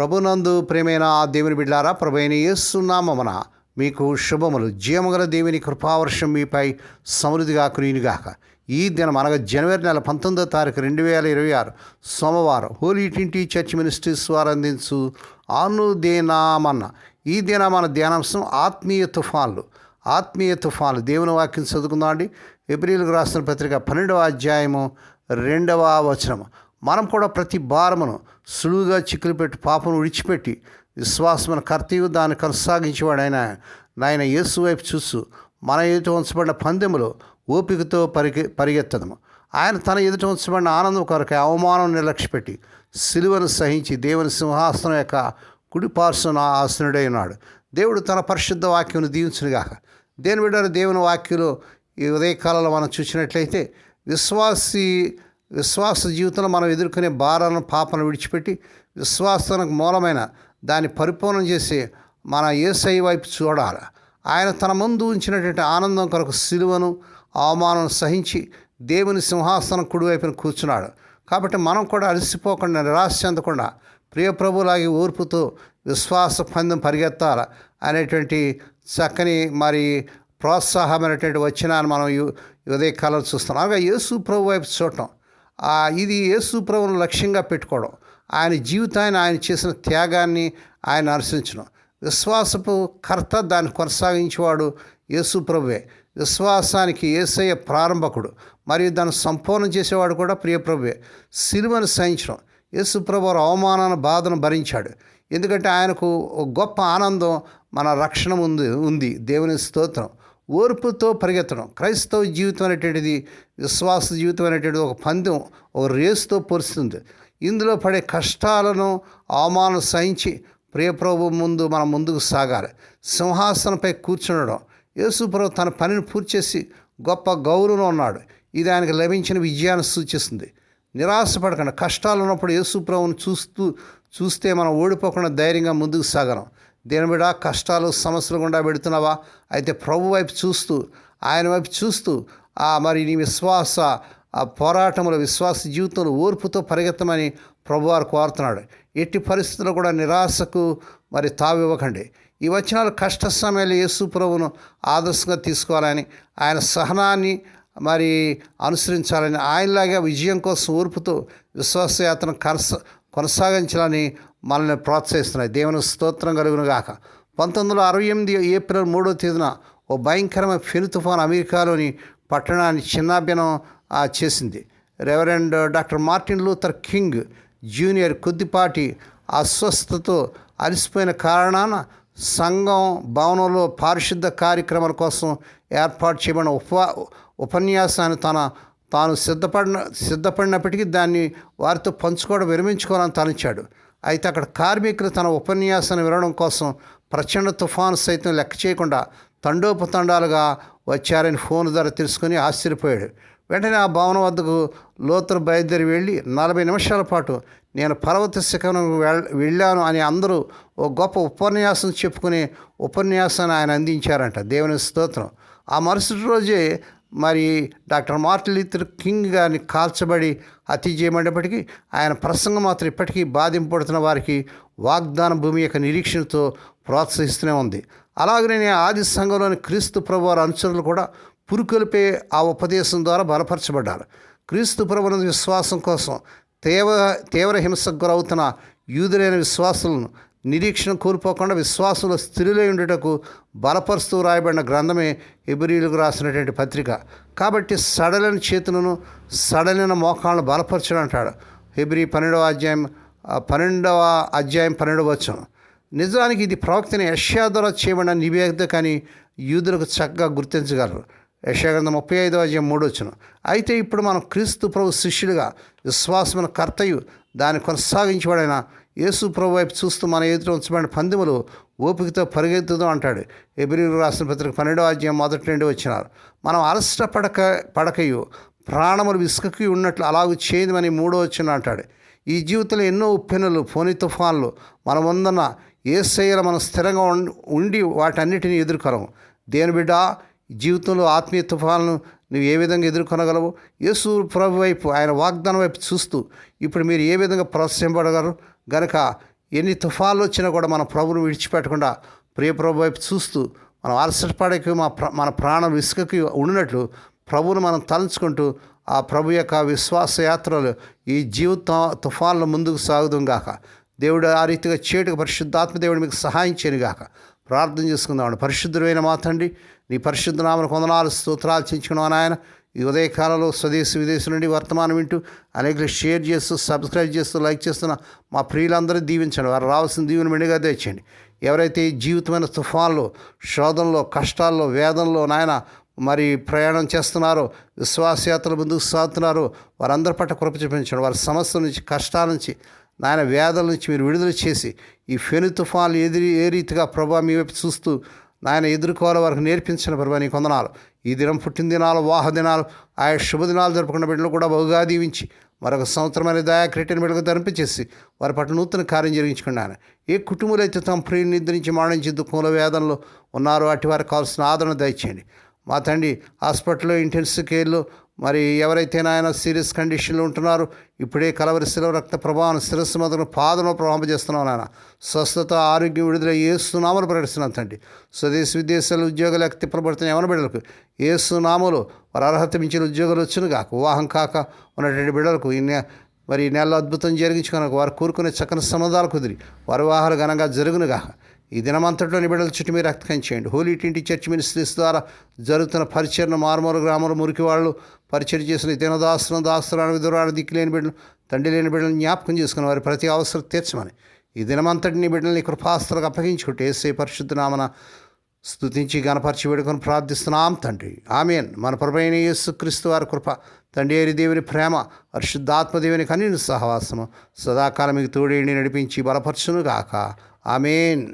ప్రభునందు ప్రేమైన దేవుని బిడ్డారా ప్రభైన ఏస్తున్నామన మీకు శుభములు. జీవముగల దేవుని కృపావర్షం మీపై సమృద్ధిగా కురియునిగాక. ఈ దినం అనగా జనవరి నెల పంతొమ్మిదో తారీఖు రెండు వేల ఇరవై ఆరు సోమవారం హోలీ టింటి చర్చ్ మినిస్ట్రీస్ వారు అందించు అనుదేనామన్న. ఈ దిన మన ధ్యానాంశం ఆత్మీయ తుఫాన్లు. ఆత్మీయ తుఫాన్లు. దేవుని వాక్యం చదువుకుందాం అండి ఏప్రిల్కి రాసిన పత్రిక పన్నెండవ అధ్యాయము రెండవ వచనము. మనం కూడా ప్రతి భారమును సులువుగా చిక్కులు పెట్టి పాపను విడిచిపెట్టి విశ్వాసమైన కర్తయ్య దాన్ని కొనసాగించేవాడు ఆయన. నాయన యేసు వైపు చూస్తూ మన ఎదుట ఉంచబడిన పందెములో ఓపికతో పరిగె పరిగెత్తదము. ఆయన తన ఎదుట ఉంచబడిన ఆనందం కొరకై అవమానం నిర్లక్ష్యపెట్టి సిలువను సహించి దేవుని సింహాసనం యొక్క కుడిపార్శ్వన ఆసనుడై ఉన్నాడు. దేవుడు తన పరిశుద్ధ వాక్యం దీవించునుగాక. దేని విడారు దేవుని వాక్యంలో ఈ ఉదయకాలంలో మనం చూసినట్లయితే విశ్వాసి విశ్వాస జీవితంలో మనం ఎదుర్కొనే భారాలను పాపను విడిచిపెట్టి విశ్వాసానికి మూలమైన దాన్ని పరిపూర్ణం చేసి మన ఏసై వైపు చూడాలి. ఆయన తన ముందు ఉంచినటువంటి ఆనందం కొరకు సిలువను అవమానం సహించి దేవుని సింహాసనం కుడివైపున కూర్చున్నాడు. కాబట్టి మనం కూడా అలసిపోకుండా నిరాశ చెందకుండా ప్రియప్రభులాగి ఓర్పుతో విశ్వాస పందెం పరిగెత్తాలి అనేటువంటి చక్కని మరి ప్రోత్సాహమైనటువంటి వచ్చినాన్ని మనం ఈ- ఉదయకాలం చూస్తున్నాం. అలాగే యేసు ప్రభు వైపు చూడటం. ఇది యేసు ప్రభును లక్ష్యంగా పెట్టుకోవడం. ఆయన జీవితాన్ని ఆయన చేసిన త్యాగాన్ని ఆయన అనుసరించడం. విశ్వాసపు కర్త దాన్ని కొనసాగించేవాడు యేసు ప్రభువే. విశ్వాసానికి ఏసయ్య ప్రారంభకుడు. మరియు దాన్ని సంపూర్ణం చేసేవాడు కూడా ప్రియప్రభువే సిలువను సహించడం. యేసు ప్రభు అవమానాన్ని బాధను భరించాడు. ఎందుకంటే ఆయనకు గొప్ప ఆనందం మన రక్షణ ఉంది ఉంది. దేవుని స్తోత్రం. ఓర్పుతో పరిగెత్తడం క్రైస్తవ జీవితం అనేటువంటిది విశ్వాస జీవితం అనేటువంటిది ఒక పందెం ఒక రేసుతో పోలుస్తుంది ఇందులో పడే కష్టాలను అవమానం సహించి ప్రియప్రభు ముందు మనం ముందుకు సాగాలి. సింహాసనంపై కూర్చుండడం యేసుప్రభు తన పనిని పూర్తి చేసి గొప్ప గౌరవం ఉన్నాడు. ఇది ఆయనకు లభించిన విజయాన్ని సూచిస్తుంది. నిరాశపడకుండా. కష్టాలు ఉన్నప్పుడు యేసుప్రభుని చూస్తూ చూస్తే మనం ఓడిపోకుండా ధైర్యంగా ముందుకు సాగలం. దేని బిడ కష్టాలు సమస్యలు గుండా పెడుతున్నావా అయితే ప్రభు వైపు చూస్తూ ఆయన వైపు చూస్తూ ఆ మరి నీ విశ్వాస ఆ పోరాటంలో విశ్వాస జీవితంలో ఓర్పుతో పరిగెత్తమని ప్రభువారు కోరుతున్నాడు. ఎట్టి పరిస్థితుల్లో కూడా నిరాశకు మరి తావివ్వకండి. ఈ వచనాలు కష్ట సమయాలు యేసు ప్రభువును ఆదర్శంగా తీసుకోవాలని ఆయన సహనాన్ని మరి అనుసరించాలని ఆయనలాగా విజయం కోసం ఓర్పుతో విశ్వాసయాత్ర కనస కొనసాగించాలని మనల్ని ప్రోత్సహిస్తున్నాయి. దేవుని స్తోత్రం కలుగును గాక. పంతొమ్మిది వందల అరవై ఎనిమిది ఏప్రిల్ మూడో తేదీన ఓ భయంకరమైన ఫెను తుఫాన్ అమెరికాలోని పట్టణాన్ని చిన్నాభినం ఆ, చేసింది. Reverend doctor Martin Luther King junior కొద్దిపాటి అస్వస్థతతో అలసిపోయిన కారణాన సంఘం భవనంలో పారిశుద్ధ కార్యక్రమాల కోసం ఏర్పాటు చేయబడిన ఉప ఉపన్యాసాన్ని తన తాను సిద్ధపడిన సిద్ధపడినప్పటికీ దాన్ని వారితో పంచుకోవడం విరమించుకోవాలని తలంచాడు. అయితే అక్కడ కార్మికులు తన ఉపన్యాసాన్ని వినడం కోసం ప్రచండ తుఫాను సైతం లెక్క చేయకుండా తండోపతండాలుగా వచ్చారని ఫోన్ ద్వారా తెలుసుకుని ఆశ్చర్యపోయాడు. వెంటనే ఆ భవనం వద్దకు లోతులు బయలుదేరి వెళ్ళి నలభై నిమిషాల పాటు నేను పర్వత శిఖరం వెళ్ళాను అని అందరూ ఓ గొప్ప ఉపన్యాసం చెప్పుకుని ఉపన్యాసాన్ని ఆయన అందించారంట. దేవుని స్తోత్రం. ఆ మరుసటి రోజే మరి డాక్టర్ మార్టిన్ లీథర్ కింగ్ గారిని కాల్చబడి హత్య చేయబడినప్పటికీ ఆయన ప్రసంగం మాత్రం ఇప్పటికీ బాధింపడుతున్న వారికి వాగ్దాన భూమి యొక్క నిరీక్షణతో ప్రోత్సహిస్తూనే ఉంది. అలాగనే ఆది సంఘంలోని క్రీస్తు ప్రభువారి అనుచరులు కూడా పురుకొలిపే ఆ ఉపదేశం ద్వారా బలపరచబడ్డారు. క్రీస్తు ప్రభువున విశ్వాసం కోసం తీవ్ర తీవ్ర హింసకు గురవుతున్న యూదులైన విశ్వాసులను నిరీక్షణ కోల్పోకుండా విశ్వాసంలో స్థిరులై ఉండటకు బలపరుస్తూ రాయబడిన గ్రంథమే ఎబిరీలకు రాసినటువంటి పత్రిక. కాబట్టి సడలిన చేతులను సడలిన మోకాలను బలపరచడం అంటాడు. హెబ్రి పన్నెండవ అధ్యాయం పన్నెండవ అధ్యాయం పన్నెండవ వచ్చం నిజానికి ఇది ప్రవక్తని యష్యా ద్వారా చేయబడిన నివేదిక కానీ యూదులకు చక్కగా గుర్తించగలరు. యశాగ్రంథం ముప్పై ఐదో అధ్యాయం మూడు వచ్చును అయితే ఇప్పుడు మనం క్రీస్తు ప్రభు శిష్యులుగా విశ్వాసమైన కర్తయు దాన్ని కొనసాగించబడిన యేసు ప్రభు వైపు చూస్తూ మన ఎదుట ఉంచబడిన పందెములు ఓపికతో పరిగెత్తుదాం అంటాడు. ఎబ్రిల్ రాసిన పత్రిక పన్నెండో అధ్యాయం మొదటి నుండి వచ్చినారు మనం అలసట పడక పడకయు ప్రాణములు విసుకకి ఉన్నట్లు అలాగూ చేయదమని మూడో వచ్చిన అంటాడు. ఈ జీవితంలో ఎన్నో ఉప్పెనలు ఫోని తుఫాన్లు మనం ఉందన్న ఏ మనం స్థిరంగా ఉం- ఉండి వాటన్నిటిని ఎదుర్కొనము. దేని బిడ్డ జీవితంలో ఆత్మీయ తుఫాలను నువ్వు ఏ విధంగా ఎదుర్కొనగలవు? యేసు ప్రభు వైపు ఆయన వాగ్దానం వైపు చూస్తూ ఇప్పుడు మీరు ఏ విధంగా ప్రోత్సహింపడగలరు గనక ఎన్ని తుఫాన్లు వచ్చినా కూడా మన ప్రభును విడిచిపెట్టకుండా ప్రియప్రభు వైపు చూస్తూ మనం అలసటపడకి మా ప్ర మన ప్రాణం విసుకకి ఉండినట్లు ప్రభువును మనం తలంచుకుంటూ ఆ ప్రభు యొక్క విశ్వాస యాత్రలు ఈ జీవిత తుఫాన్ల ముందుకు సాగుదాం గాక. దేవుడు ఆ రీతిగా చేటుకు పరిశుద్ధాత్మ దేవుడు మీకు సహాయం చేయను గాక. ప్రార్థన చేసుకుందామండి. పరిశుద్ధమైన మాతండి నీ పరిశుద్ధ నామను కొందనాలు స్తోత్రాలు చించుకున్నాను ఆయన ఈ ఉదయకాలంలో స్వదేశీ విదేశం నుండి వర్తమానం వింటూ అనేకలు షేర్ చేస్తూ సబ్స్క్రైబ్ చేస్తూ లైక్ చేస్తున్న మా ప్రియులందరూ దీవించండి. వారు రావాల్సిన దీవెన మెండుగా తెచ్చండి ఎవరైతే జీవితమైన తుఫాన్లో శోధనలో కష్టాల్లో వేదంలో నాయన మరి ప్రయాణం చేస్తున్నారో విశ్వాసయాత్రలు ముందుకు సాగుతున్నారో వారందరి పట్ల కృప చూపించండి. వారి సమస్యల నుంచి కష్టాల నుంచి నాయన వేదల నుంచి మీరు విడుదల చేసి ఈ ఫెను తుఫాన్లు ఎదిరి ఏ రీతిగా ప్రభావం మీ వైపు చూస్తూ నాయన ఎదుర్కోవాలి వారికి నేర్పించిన ప్రభా నీ కొందనాలు ఈ దినం పుట్టిన దినాలు వాహ దినాలు ఆయా శుభదినాలు జరుపుకున్న బిడ్డలు కూడా బహుగా దీవించి మరొక సంవత్సరమైన దయా క్రీటని బిడ్డకు ధరింపచేసి వారి పట్ల నూతన కార్యం జరిగించుకున్నాను ఏ కుటుంబాలు అయితే తమ ప్రియుని నిద్రించి మరణించి దుఃఖంలో వేదనలో ఉన్నారో అటు వారికి కావాల్సిన ఆదరణ దయచేయండి. మా తండ్రి హాస్పిటల్లో ఇంటెన్సివ్ కేర్లో మరి ఎవరైతే నాయన సీరియస్ కండిషన్లో ఉంటున్నారో ఇప్పుడే కలవరిశిలో రక్త ప్రభావం శిరస్సు మొదలు పాదంలో ప్రభావం చేస్తున్నాం నాయన. స్వస్థత ఆరోగ్యం విడుదల ఏసునామలు ప్రకటిస్తున్నాను తండ్రి. స్వదేశ విదేశాలు ఉద్యోగాలు తిప్పబడుతున్న ఎవరి బిడ్డలకు? ఏసునామలు వారు అర్హత మించిన ఉద్యోగాలు వచ్చిన కాక వివాహం కాక ఉన్నటువంటి బిడ్డలకు ఈ నె- మరి ఈ నెలలో అద్భుతం జరిగించుకున్నాక వారు కోరుకునే చక్కని సమాధాలు కుదిరి వారి వివాహాలు ఘనంగా జరుగునుగాక ఈ దినమంతట్లో బిడ్డల చుట్టూ మీరు రక్తకం చేయండి. హోలీ టింటి చర్చ్ మినిస్ట్రీస్ ద్వారా జరుగుతున్న పరిచయను మారుమూరు గ్రామాలు మురికి వాళ్ళు పరిచయం చేసిన దినదాసులను దినదాస్తులను దాస్తులను విధురాలు దిక్కులేని బిడ్డలు తండ్రి లేని బిడ్డలను జ్ఞాపకం చేసుకుని వారి ప్రతి అవసరం తీర్చమని ఈ దినమంతటిని బిడ్డల్ని కృపాస్తులకు అప్పగించుకుంటే ఏసే పరిశుద్ధనామన స్థుతించి స్తుతించి గణపరిచి వేడుకొని ప్రార్థిస్తున్నాం తండ్రి. ఆమెన్. మన ప్రభైన యేసుక్రీస్తు వారి కృప తండ్రి అయిన దేవుని ప్రేమ పరిశుద్ధాత్మదేవుని కన్నీ సహవాసము సదాకాలం మీకు తోడేండి నడిపించి బలపరచును గాక ఆమెన్.